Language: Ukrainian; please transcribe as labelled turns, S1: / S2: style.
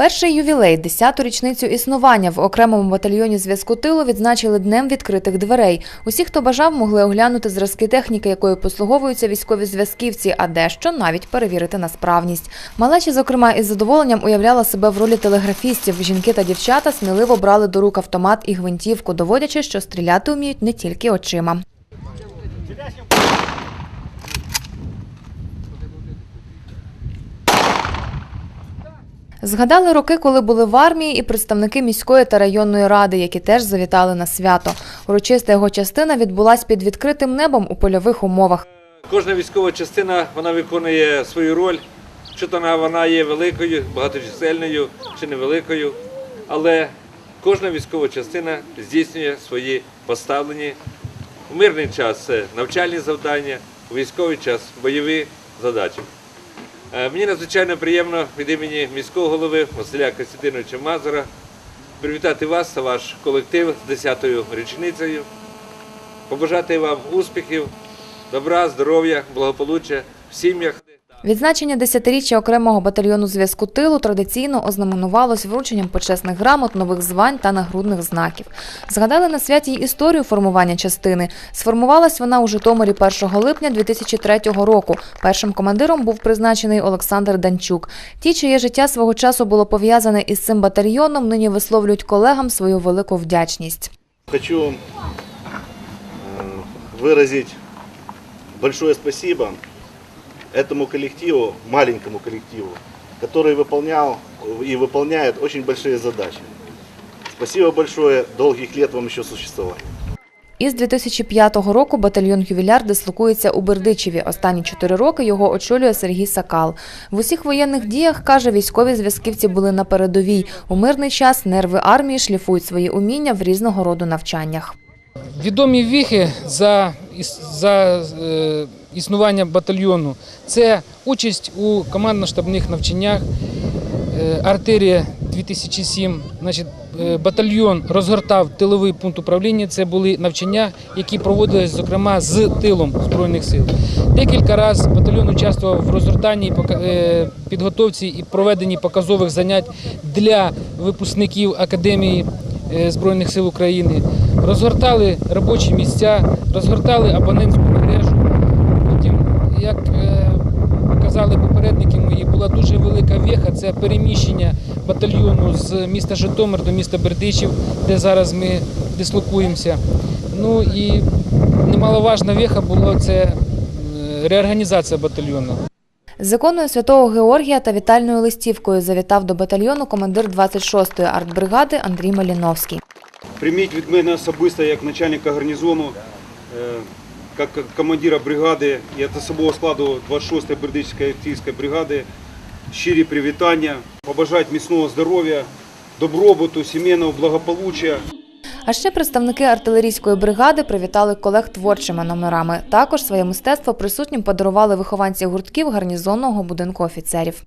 S1: Перший ювілей, 10-ту річницю існування в окремому батальйоні зв'язку тилу відзначили днем відкритих дверей. Усі, хто бажав, могли оглянути зразки техніки, якою послуговуються військові зв'язківці, а дещо навіть перевірити на справність. Малечі, зокрема, із задоволенням уявляла себе в ролі телеграфістів. Жінки та дівчата сміливо брали до рук автомат і гвинтівку, доводячи, що стріляти вміють не тільки очима. Згадали роки, коли були в армії, і представники міської та районної ради, які теж завітали на свято. Урочиста його частина відбулась під відкритим небом у польових умовах.
S2: Кожна військова частина вона виконує свою роль, чи то вона- є великою, багаточисельною чи невеликою, але кожна військова частина здійснює свої поставлені у мирний час це навчальні завдання, у військовий час бойові задачі. Е, Мені надзвичайно приємно від імені міського голови Василя Костянтиновича Мазура привітати вас та ваш колектив з 10-ю річницею, побажати вам успіхів, добра, здоров'я, благополуччя в сім'ях.
S1: Відзначення десятиріччя окремого батальйону зв'язку тилу традиційно ознаменувалось врученням почесних грамот, нових звань та нагрудних знаків. Згадали на святі історію формування частини. Сформувалась вона у Житомирі 1 липня 2003 року. Першим командиром був призначений Олександр Данчук. Ті, чиє життя свого часу було пов'язане із цим батальйоном, нині висловлюють колегам свою велику вдячність.
S3: Хочу э, выразить большое спасибо этому коллективу, маленькому коллективу, который выполнял и выполняет очень большие задачи. Спасибо большое, долгих лет вам еще существования.
S1: Із 2005 року батальйон «Ювіляр» дислокується у Бердичеві. Останні чотири роки його очолює Сергій Сакал. В усіх воєнних діях, каже, військові зв'язківці були на передовій. У мирний час нерви армії шліфують свої уміння в різного роду навчаннях.
S4: Відомі віхи за, іс- за е, існування батальйону це участь у командно-штабних навчаннях е, Артерія 2007. Значить, е, батальйон розгортав тиловий пункт управління. Це були навчання, які проводились, зокрема, з тилом Збройних сил. Декілька разів батальйон участвував в розгортанні, підготовці і проведенні показових занять для випускників Академії Збройних сил України. Розгортали робочі місця, розгортали абонентську мережу. Потім, як е, казали попередники мої, була дуже велика веха. Це переміщення батальйону з міста Житомир до міста Бердичів, де зараз ми дислокуємося. Ну і немаловажна веха була це е, реорганізація батальйону.
S1: З іконою святого Георгія та вітальною листівкою завітав до батальйону командир 26-ї артбригади Андрій Маліновський.
S5: Прийміть від мене особисто як начальника гарнізону, е, як командира бригади і від особового складу 26-ї Бердичської артилерійської бригади щирі привітання, побажати міцного здоров'я, добробуту, сімейного благополуччя.
S1: А ще представники артилерійської бригади привітали колег творчими номерами. Також своє мистецтво присутнім подарували вихованці гуртків гарнізонного будинку офіцерів.